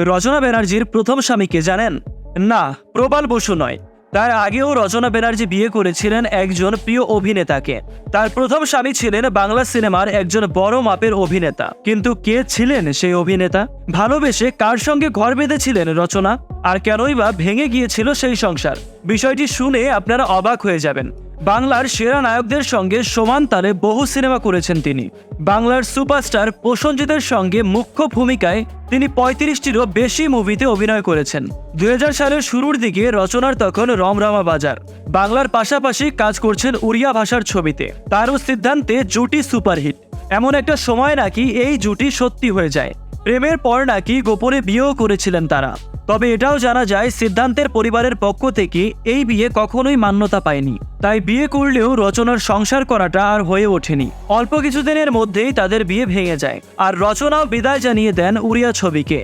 রচনা ব্যানার্জির প্রথম স্বামীকে জানেন? না, প্রবাল বসু নয়। তার আগেও রচনা ব্যানার্জি বিয়ে করেছিলেন একজন প্রিয় অভিনেতাকে। তার প্রথম স্বামী ছিলেন বাংলা সিনেমার একজন বড় মাপের অভিনেতা। কিন্তু কে ছিলেন সেই অভিনেতা? ভালোবেসে কার সঙ্গে ঘর বেঁধেছিলেন রচনা? আর কেনই বা ভেঙে গিয়েছিল সেই সংসার? বিষয়টি শুনে আপনারা অবাক হয়ে যাবেন। বাংলার সেরা নায়কদের সঙ্গে সমান তালে বহু সিনেমা করেছেন তিনি। বাংলার সুপারস্টার প্রসঞ্জিতের সঙ্গে মুখ্য ভূমিকায় তিনি পঁয়ত্রিশটিরও বেশি মুভিতে অভিনয় করেছেন। দুই হাজার সালের শুরুর দিকে রচনার তখন রমরমা বাজার। বাংলার পাশাপাশি কাজ করছেন উড়িয়া ভাষার ছবিতে। তারও সিদ্ধান্তে জুটি সুপারহিট। এমন একটা সময় নাকি এই জুটি সত্যি হয়ে যায়। প্রেমের পর নাকি গোপনে বিয়েও করেছিলেন তারা। তবে এটাও জানা যায় সিদ্ধান্তের পরিবারের পক্ষ থেকে এই বিয়ে কখনোই মান্যতা পায়নি। তাই বিয়ে করলেও রচনার সংসার করাটা আর হয়ে ওঠেনি। অল্প কিছুদিনের মধ্যেই তাদের বিয়ে ভেঙে যায়। আর রচনাও বিদায় জানিয়ে দেন উড়িয়া ছবিকে।